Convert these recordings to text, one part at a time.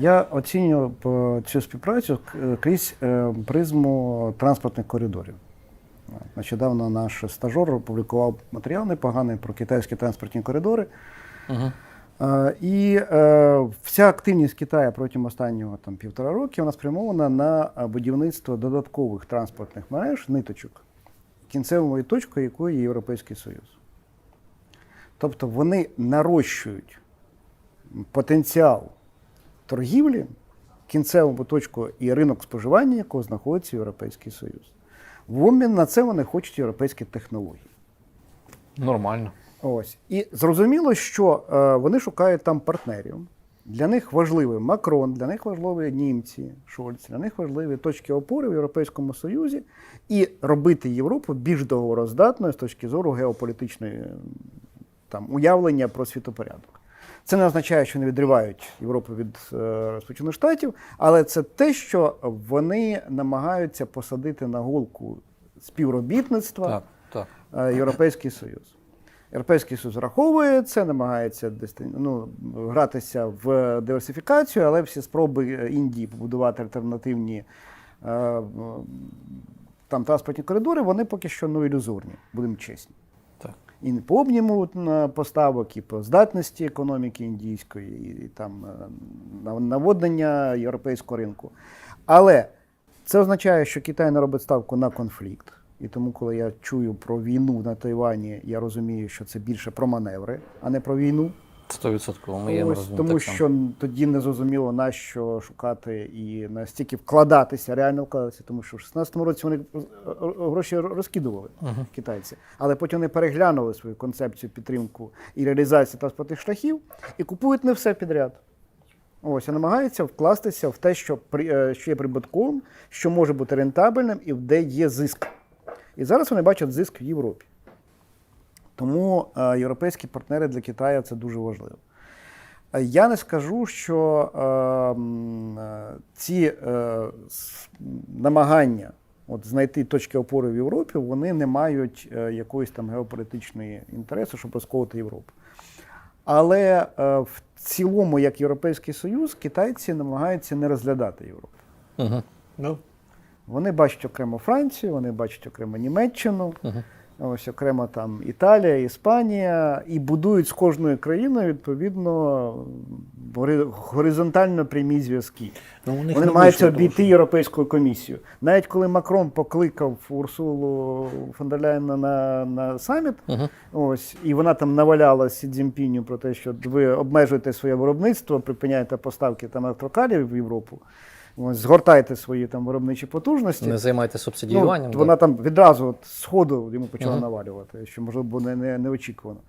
Я оцінюю е, цю співпрацю е, крізь е, призму транспортних коридорів. Нещодавно наш стажор опублікував матеріал непоганий про китайські транспортні коридори. Угу. І вся активність Китаю протягом останнього там, півтора роки вона спрямована на будівництво додаткових транспортних мереж, ниточок, кінцевою точкою якої є Європейський Союз. Тобто вони нарощують потенціал торгівлі, кінцеву точку і ринок споживання, якого знаходиться Європейський Союз. В обмін на це вони хочуть європейські технології. Нормально. Ось. І зрозуміло, що е, вони шукають там партнерів. Для них важливий Макрон, для них важливі німці, Шольц, для них важливі точки опори в Європейському Союзі і робити Європу більш договороздатною з точки зору геополітичної там, уявлення про світопорядок. Це не означає, що вони відривають Європу від е, Сполучених Штатів, але це те, що вони намагаються посадити на голку співробітництва Так, так. е, Європейський Союз. Європейський Союз враховує це, намагається ну, гратися в диверсифікацію, але всі спроби Індії побудувати альтернативні е, там, транспортні коридори, вони поки що ну, ілюзорні, будемо чесні. І по обніму поставок, і по здатності економіки індійської, і там е, на- наводнення європейського ринку. Але це означає, що Китай не робить ставку на конфлікт. І тому, коли я чую про війну на Тайвані, я розумію, що це більше про маневри, а не про війну. 100% ми є Ось, тому так що тоді не зрозуміло, на що шукати і настільки вкладатися, реально вкладатися, тому що в 16-му році вони гроші розкидували китайці, але потім вони переглянули свою концепцію підтримку і реалізації транспортних шляхів і купують не все підряд. Ось, а намагаються вкластися в те, що, при- е, що є прибутковим, що може бути рентабельним і де є зиск. І зараз вони бачать зиск в Європі. Тому е, європейські партнери для Китаю це дуже важливо. Е, Я не скажу, що е, ці е, намагання от, знайти точки опори в Європі, вони не мають е, якоїсь там геополітичної інтересу, щоб розковувати Європу. Але е, в цілому, як Європейський Союз, китайці намагаються не розглядати Європу. Угу. Ну, Вони бачать окремо Францію, вони бачать окремо Німеччину, Угу. Ось окремо там Італія, Іспанія, і будують з кожною країною відповідно горизонтально прямі зв'язки. ну, Вони намагаються обійти тому Європейську комісію. Навіть коли Макрон покликав Урсулу фон дер на, на саміт, Угу. ось, і вона там наваляла Сі Цзіньпіню про те, що ви обмежуєте своє виробництво, припиняєте поставки там електрокарів в Європу, ось, згортайте свої там виробничі потужності. Не займайте субсидіюванням. Ну, вона там відразу от, з ходу йому почала Мгм. навалювати, що можливо було не, не, неочікувано.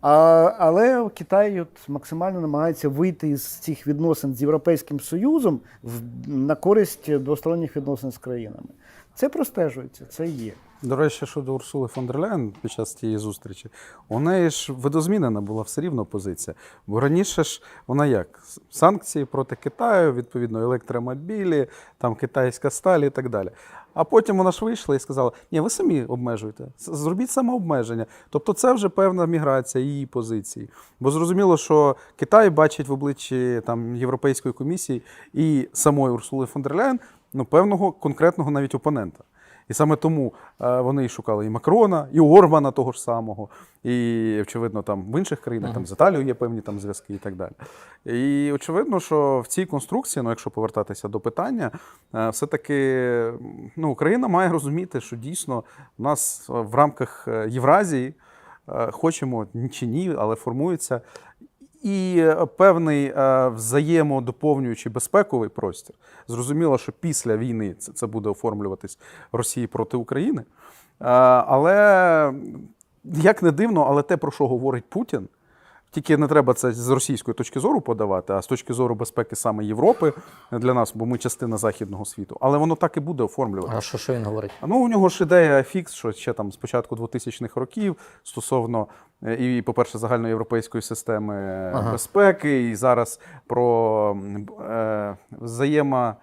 А, але Китай от максимально намагається вийти із цих відносин з Європейським Союзом в, на користь двосторонніх відносин з країнами. Це простежується, це є. До речі, щодо Урсули фон дер Ляєн під час тієї зустрічі, у неї ж видозмінена була все рівно позиція. Бо раніше ж вона як? Санкції проти Китаю, відповідно, електромобілі, там китайська сталь і так далі. А потім вона ж вийшла і сказала: ні, ви самі обмежуєте, зробіть самообмеження. Тобто це вже певна міграція її позиції. Бо зрозуміло, що Китай бачить в обличчі там, Європейської комісії і самої Урсули фон дер Ляєн ну, певного конкретного навіть опонента. І саме тому е, вони і шукали і Макрона, і Орбана того ж самого, і, очевидно, там в інших країнах, там з Італією є певні там зв'язки і так далі. І очевидно, що в цій конструкції, ну якщо повертатися до питання, е, все-таки ну, Україна має розуміти, що дійсно у нас в рамках е, Євразії, хочемо чи ні, але формується і е, певний е, взаємодоповнюючий безпековий простір. Зрозуміло, що після війни це, буде оформлюватись Росії проти України. Е, Але як не дивно, але те, про що говорить Путін, тільки не треба це з російської точки зору подавати, а з точки зору безпеки саме Європи для нас, бо ми частина західного світу. Але воно так і буде оформлюватися. А що, що він говорить? Ну, у нього ж ідея фікс, що ще там з початку 2000-х років стосовно е, і, по-перше, загальноєвропейської системи е, Ага. безпеки, і зараз про е, взаємо.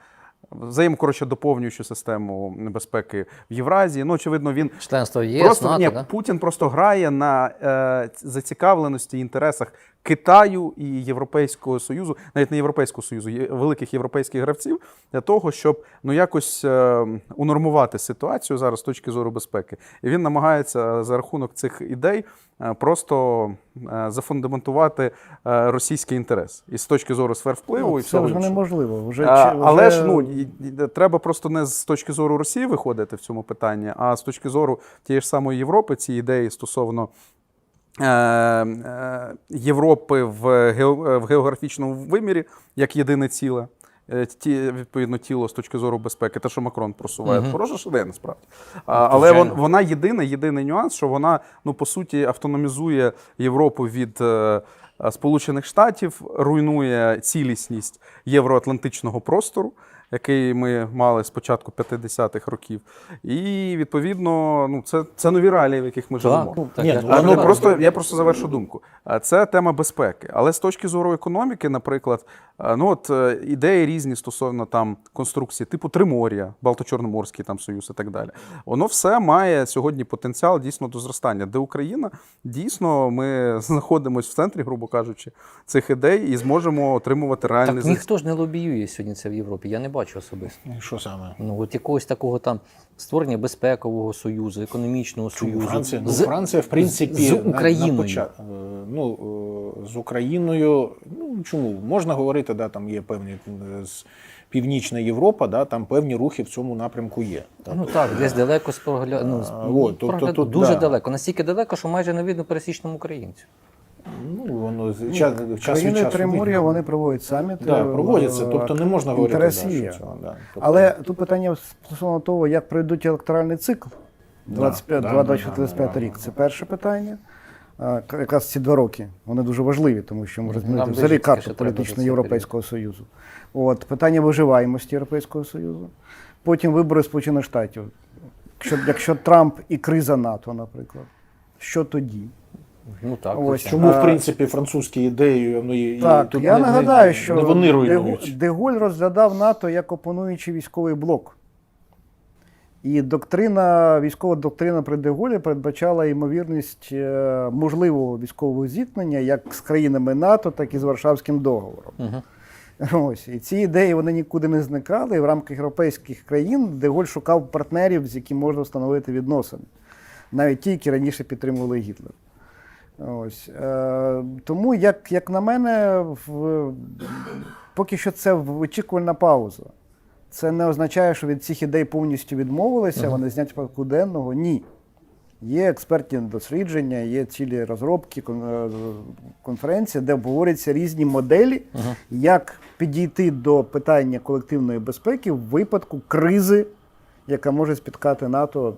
Взаємо, коротше, доповнюючу систему безпеки в Євразії. Ну, очевидно, він Членство ЄС, просто НАТО, ні, да? Путін просто грає на е, зацікавленості і інтересах Китаю і Європейського Союзу, навіть не Європейського Союзу, великих європейських гравців для того, щоб ну якось е, унормувати ситуацію зараз з точки зору безпеки. І він намагається за рахунок цих ідей е, просто е, зафундаментувати російський інтерес і з точки зору сфер впливу Ну, і це вже неможливо. Вже, але вже- ж ну треба просто не з точки зору Росії виходити в цьому питанні, а з точки зору тієї ж самої Європи, ці ідеї стосовно. Е, е, Європи в, географічному вимірі як єдине ціле, е, ті, відповідно тіло з точки зору безпеки, те, що Макрон просуває, Мгм. хороша ж ідея насправді. А, але вон, вона єдина, єдиний нюанс, що вона ну по суті автономізує Європу від е, Сполучених Штатів, руйнує цілісність євроатлантичного простору. Який ми мали з початку 50-х років, і відповідно, ну це, це нові реалії, в яких ми живемо. Так, так, Ні, я ну, А, ну, просто, я просто завершу думку. Це тема безпеки. Але з точки зору економіки, наприклад, ну от е, ідеї різні стосовно там конструкції, типу Тримор'я, Балто-Чорноморський там союз і так далі. Воно все має сьогодні потенціал дійсно до зростання, де Україна дійсно ми знаходимося в центрі, грубо кажучи, цих ідей і зможемо отримувати реальний Так ніхто ж не лобіює сьогодні це в Європі. Я не бачу особисто. Що саме? Ну от якогось такого там створення безпекового союзу, економічного союзу Франція, ну, Франція, в принципі, з на- на Україною. почат- е, ну, е, з Україною. Ну чому можна говорити, да, там є певні е, з Північна Європа, да, там певні рухи в цьому напрямку є. Так. Ну так, десь далеко спогля... ну, з- А, от, тобто дуже да. далеко. Настільки далеко, що майже не видно пересічному українцю. Ну, воно з- час, час від країни часу Тримор'я видно. вони проводять саміти. да, проводяться, е, тобто не можна говорити, да, інтерес що є. цього, да. Тобто, Але тут питання стосовно того, як пройдуть електоральний цикл 25, да, 24-25 да, да, рік. да. Це перше питання. А, к- Якраз ці два роки вони дуже важливі, тому що можуть Нам змінити взагалі карту треба політичну цей Європейського Союзу. От питання виживаємості Європейського Союзу. Потім вибори Сполучених Штатів. Якщо, якщо Трамп і криза НАТО, наприклад, що тоді? Ну так, Ось. Чому, в принципі, французькі ідеї ну, і, і Так, тут я не, нагадаю, не, що не вони Деголь- руйнують. Деголь розглядав НАТО як опонуючий військовий блок. І доктрина, військова доктрина при Деголі передбачала ймовірність е, можливого військового зіткнення як з країнами НАТО, так і з Варшавським договором. Мгм. Ось. І ці ідеї вони нікуди не зникали. І в рамках європейських країн Деголь шукав партнерів, з якими можна встановити відносини. Навіть ті, які раніше підтримували Гітлера. Ось. Е, тому, як, як на мене, в, поки що це очікувальна пауза. Це не означає, що від цих ідей повністю відмовилися, вони зняті з порядку денного. Ні. Є експертні дослідження, є цілі розробки, е, конференції, де обговорюються різні моделі, як підійти до питання колективної безпеки в випадку кризи, яка може спіткати НАТО